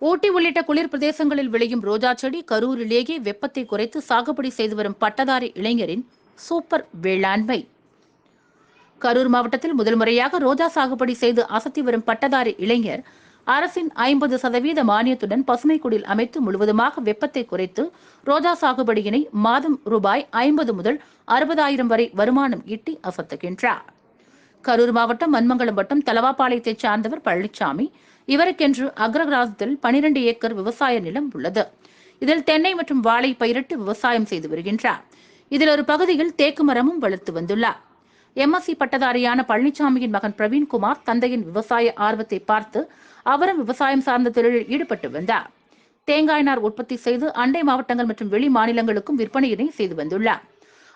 ஊட்டி உள்ளிட்ட குளிர் பிரதேசங்களில் விளையும் ரோஜா செடி கரூரிலேயே வெப்பத்தை குறைத்து சாகுபடி செய்து வரும் பட்டதாரி இளைஞரின் சூப்பர் வேளாண்மை. கரூர் மாவட்டத்தில் முதல் முறையாக ரோஜா சாகுபடி செய்து அசத்தி வரும் பட்டதாரி இளைஞர் அரசின் ஐம்பது சதவீத மானியத்துடன் பசுமை குடில் அமைத்து முழுவதுமாக வெப்பத்தை குறைத்து ரோஜா சாகுபடியினை மாதம் ரூபாய் ஐம்பது முதல் அறுபதாயிரம் வரை வருமானம் ஈட்டி அசத்துகின்றார். கரூர் மாவட்டம் மன்மங்கலம் வட்டம் தலவாப்பாளையத்தைச் சார்ந்தவர் பழனிசாமி இவருக்கென்று அக்ரகிராசத்தில் பனிரெண்டு ஏக்கர் விவசாய நிலம் உள்ளது. இதில் தென்னை மற்றும் வாழை பயிரிட்டு விவசாயம் செய்து வருகின்றார். இதில் ஒரு பகுதியில் தேக்கு மரமும் வளர்த்து வந்துள்ளார். எம்எஸ்சி பட்டதாரியான பழனிசாமியின் மகன் பிரவீன்குமார் தந்தையின் விவசாய ஆர்வத்தை பார்த்து அவரும் விவசாயம் சார்ந்த தொழிலில் ஈடுபட்டு வந்தார். தேங்காய் நார் உற்பத்தி செய்து அண்டை மாவட்டங்கள் மற்றும் வெளி மாநிலங்களுக்கும் விற்பனையினை செய்து வந்துள்ளார்.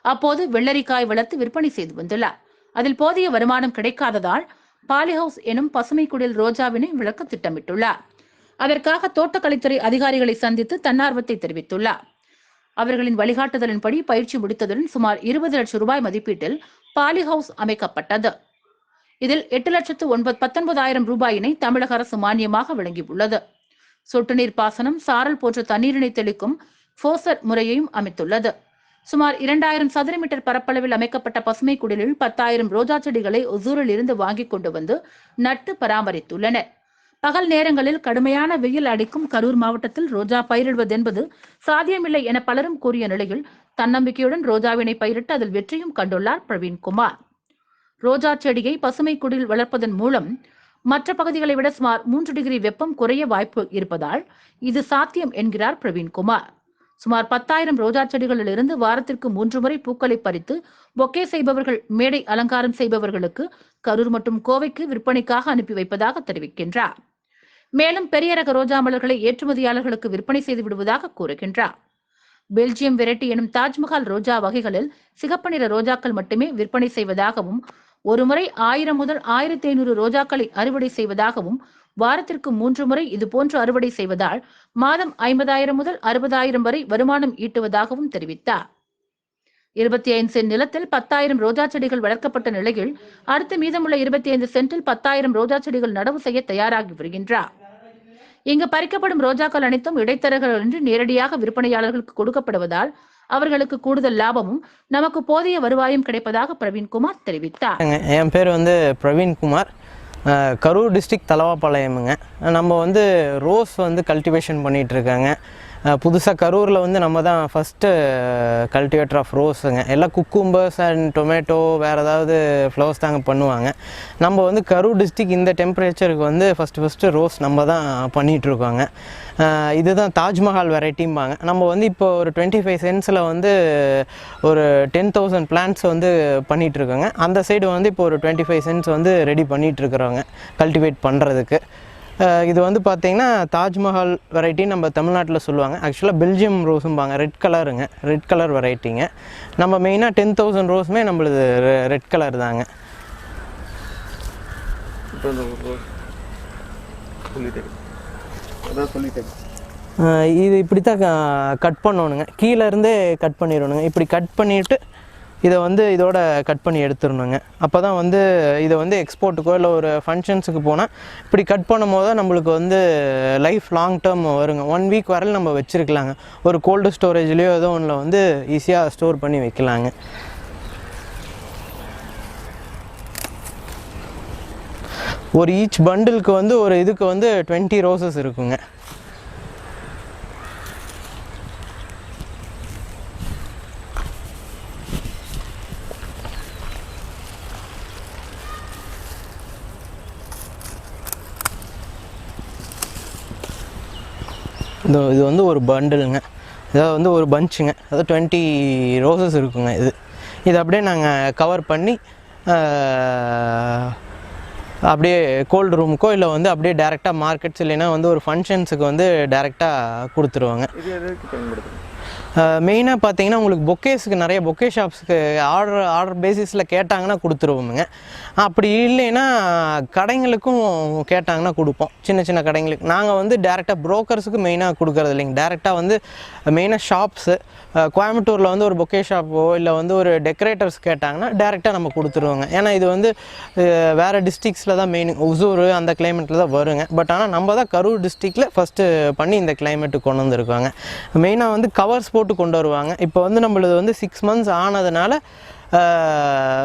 அப்போது வெள்ளரிக்காய் வளர்த்து விற்பனை செய்து வந்துள்ளார். அதில் போதிய வருமானம் கிடைக்காததால் பாலிஹவுஸ் எனும் பசுமை குடில் ரோஜாவினை விளக்க திட்டமிட்டுள்ளார். அதற்காக தோட்டக்கலைத்துறை அதிகாரிகளை சந்தித்து தன்னார்வத்தை தெரிவித்துள்ளார். அவர்களின் வழிகாட்டுதலின்படி பயிற்சி முடித்ததுடன் சுமார் இருபது லட்சம் ரூபாய் மதிப்பீட்டில் பாலி ஹவுஸ் அமைக்கப்பட்டது. இதில் எட்டு லட்சத்து ஒன்பது பத்தொன்பதாயிரம் ரூபாயினை தமிழக அரசு மானியமாக வழங்கியுள்ளது. சொட்டு நீர் பாசனம் சாரல் போன்ற தண்ணீரினை தெளிக்கும் ஃபோசர் முறையையும் அமைத்துள்ளது. சுமார் இரண்டாயிரம் சதுர மீட்டர் பரப்பளவில் அமைக்கப்பட்ட பசுமை குடிலில் பத்தாயிரம் ரோஜா செடிகளை ஒசூரில் இருந்து வாங்கிக் கொண்டு வந்து நட்டு பராமரித்துள்ளனர். பகல் நேரங்களில் கடுமையான வெயில் அடிக்கும் கரூர் மாவட்டத்தில் ரோஜா பயிரிடுவதென்பது சாத்தியமில்லை என பலரும் கூறிய நிலையில் தன்னம்பிக்கையுடன் ரோஜாவினை பயிரிட்டு அதில் வெற்றியும் கண்டுள்ளார் பிரவீன்குமார். ரோஜா செடியை பசுமை குடில் வளர்ப்பதன் மூலம் மற்ற பகுதிகளை விட சுமார் மூன்று டிகிரி வெப்பம் குறைய வாய்ப்பு இருப்பதால் இது சாத்தியம் என்கிறார் பிரவீன்குமார். சுமார் பத்தாயிரம் ரோஜா செடிகளிலிருந்து வாரத்திற்கு மூன்று முறை பூக்களை பறித்து பொக்கே செய்பவர்கள் மேடை அலங்காரம் செய்பவர்களுக்கு கரூர் மற்றும் கோவைக்கு விற்பனைக்காக அனுப்பி வைப்பதாக தெரிவிக்கின்றார். மேலும் பெரிய ரக ரோஜா மலர்களை ஏற்றுமதியாளர்களுக்கு விற்பனை செய்து விடுவதாக கூறுகின்றார். பெல்ஜியம் வெரைட்டி எனும் தாஜ்மஹால் ரோஜா வகைகளில் சிகப்பு நிற ரோஜாக்கள் மட்டுமே விற்பனை செய்வதாகவும் ஒருமுறை ஆயிரம் முதல் ஆயிரத்தி ஐநூறு ரோஜாக்களை அறுவடை செய்வதாகவும் வாரத்திற்கு மூன்று முறை இதுபோன்று அறுவடை செய்வதால் மாதம் ஐம்பதாயிரம் முதல் அறுபதாயிரம் வரை வருமானம் ஈட்டுவதாகவும் தெரிவித்தார். இருபத்தி ஐந்து சென்ட் நிலத்தில் பத்தாயிரம் ரோஜா செடிகள் வளர்க்கப்பட்ட நிலையில் அடுத்து மீதமுள்ள இருபத்தி ஐந்து சென்டில் பத்தாயிரம் ரோஜா செடிகள் நடவு செய்ய தயாராகி வருகின்றார். இங்கு பறிக்கப்படும் ரோஜாக்கள் அனைத்தும் இடைத்தரகர்கள் என்று நேரடியாக விற்பனையாளர்களுக்கு கொடுக்கப்படுவதால் அவர்களுக்கு கூடுதல் லாபமும் நமக்கு போதிய வருவாயும் கிடைப்பதாக பிரவீன்குமார் தெரிவித்தார். என் பேர் வந்து பிரவீன்குமார். கரூர் டிஸ்ட்ரிக்ட் தலவாப்பாளையமுங்க. நம்ம வந்து ரோஸ் வந்து கல்டிவேஷன் பண்ணிகிட்ருக்காங்க புதுசாக கரூரில் வந்து நம்ம தான் ஃபஸ்ட்டு கல்டிவேட்டர் ஆஃப் ரோஸுங்க எல்லாம் குக்கும்பர்ஸ் அண்ட் டொமேட்டோ வேறு ஏதாவது ஃப்ளவர்ஸ் தாங்க பண்ணுவாங்க. நம்ம வந்து கரூர் டிஸ்ட்ரிக் இந்த டெம்பரேச்சருக்கு வந்து ஃபஸ்ட்டு ஃபஸ்ட்டு ரோஸ் நம்ம தான் பண்ணிகிட்ருக்கோங்க இதுதான் தாஜ்மஹால் வெரைட்டிம்பாங்க. நம்ம வந்து இப்போ ஒரு டுவெண்ட்டி ஃபைவ் சென்ஸில் வந்து ஒரு டென் தௌசண்ட் பிளான்ட்ஸ் வந்து பண்ணிகிட்டு இருக்கோங்க. அந்த சைடு வந்து இப்போ ஒரு டுவெண்ட்டி ஃபைவ் சென்ஸ் வந்து ரெடி பண்ணிகிட்டு கல்டிவேட் பண்ணுறதுக்கு இது வந்து பார்த்திங்கன்னா தாஜ்மஹால் வெரைட்டி நம்ம தமிழ்நாட்டில் சொல்லுவாங்க. ஆக்சுவலாக பெல்ஜியம் ரோஸும்பாங்க ரெட் கலருங்க ரெட் கலர் வெரைட்டிங்க நம்ம மெயினாக டென் தௌசண்ட் ரோஸுமே நம்மளுது ரெட் கலர் தாங்க. இது இப்படி தான் கட் பண்ணணுங்க கீழே இருந்தே கட் பண்ணிடணுங்க இப்படி கட் பண்ணிவிட்டு இதை வந்து இதோட கட் பண்ணி எடுத்துடணுங்க. அப்போ தான் வந்து இதை வந்து எக்ஸ்போர்ட்டுக்கோ இல்லை ஒரு ஃபங்க்ஷன்ஸுக்கு போனால் இப்படி கட் பண்ணும் போது நம்மளுக்கு வந்து லைஃப் லாங் டேர்ம் வருங்க. ஒன் வீக் வரையில் நம்ம வச்சுருக்கலாங்க. ஒரு கோல்டு ஸ்டோரேஜ்லேயோ ஏதோ ஒன்றில் வந்து ஈஸியாக ஸ்டோர் பண்ணி வைக்கலாங்க. ஒரு ஈச் பண்டிலுக்கு வந்து ஒரு இதுக்கு வந்து டுவெண்ட்டி ரோசஸ் இருக்குங்க. இந்த இது வந்து ஒரு பண்டிலுங்க இதாவது வந்து ஒரு பஞ்சுங்க அதாவது டுவெண்ட்டி ரோசஸ் இருக்குங்க இது. இது அப்படியே நாங்கள் கவர் பண்ணி அப்படியே கோல்டு ரூமுக்கோ இல்லை வந்து அப்படியே டேரெக்டாக மார்க்கெட்ஸ் இல்லைன்னா வந்து ஒரு ஃபங்க்ஷன்ஸுக்கு வந்து டேரெக்டாக கொடுத்துருவாங்க. மெயினாக பார்த்தீங்கன்னா உங்களுக்கு பொக்கேஸுக்கு நிறைய பொக்கே ஷாப்ஸுக்கு ஆர்டர் ஆர்டர் பேசிஸில் கேட்டாங்கன்னா கொடுத்துருவோமுங்க. அப்படி இல்லைன்னா கடைங்களுக்கும் கேட்டாங்கன்னா கொடுப்போம். சின்ன சின்ன கடைங்களுக்கு. நாங்கள் வந்து டேரெக்டாக ப்ரோக்கர்ஸுக்கு மெயினாக கொடுக்குறது இல்லைங்க. டேரெக்டாக வந்து மெயினாக ஷாப்ஸு கோயம்புத்தூரில் வந்து ஒரு பொக்கே ஷாப்போ இல்லை வந்து ஒரு டெக்கரேட்டர்ஸ் கேட்டாங்கன்னா டேரெக்டாக நம்ம கொடுத்துருவோங்க. ஏன்னா இது வந்து வேறு டிஸ்ட்ரிக்ஸில் தான் மெயின் உசூர் அந்த கிளைமேட்டில் தான் வருங்க. பட் ஆனால் நம்ம தான் கரூர் டிஸ்ட்ரிக்டில் ஃபஸ்ட்டு பண்ணி இந்த கிளைமேட்டுக்கு கொண்டு வந்திருக்காங்க. மெயினாக வந்து கவர்ஸ் போட்டு கொண்டு வருவாங்க. இப்போ வந்து நம்மளது வந்து சிக்ஸ் மந்த்ஸ் ஆனதுனால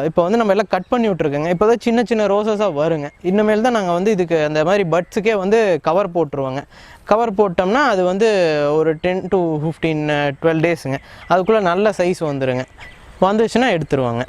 இப்போ வந்து நம்ம எல்லாம் கட் பண்ணி விட்ருக்கோங்க இப்போ தான் சின்ன சின்ன ரோசஸாக வருங்க. இனிமேல் தான் நாங்கள் வந்து இதுக்கு அந்த மாதிரி பட்ஸுக்கே வந்து கவர் போட்டுருவோங்க. கவர் போட்டோம்னா அது வந்து ஒரு டென் டு ஃபிஃப்டீன் டுவெல் டேஸுங்க அதுக்குள்ளே நல்ல சைஸ் வந்துடுங்க வந்துச்சுன்னா எடுத்துருவாங்க.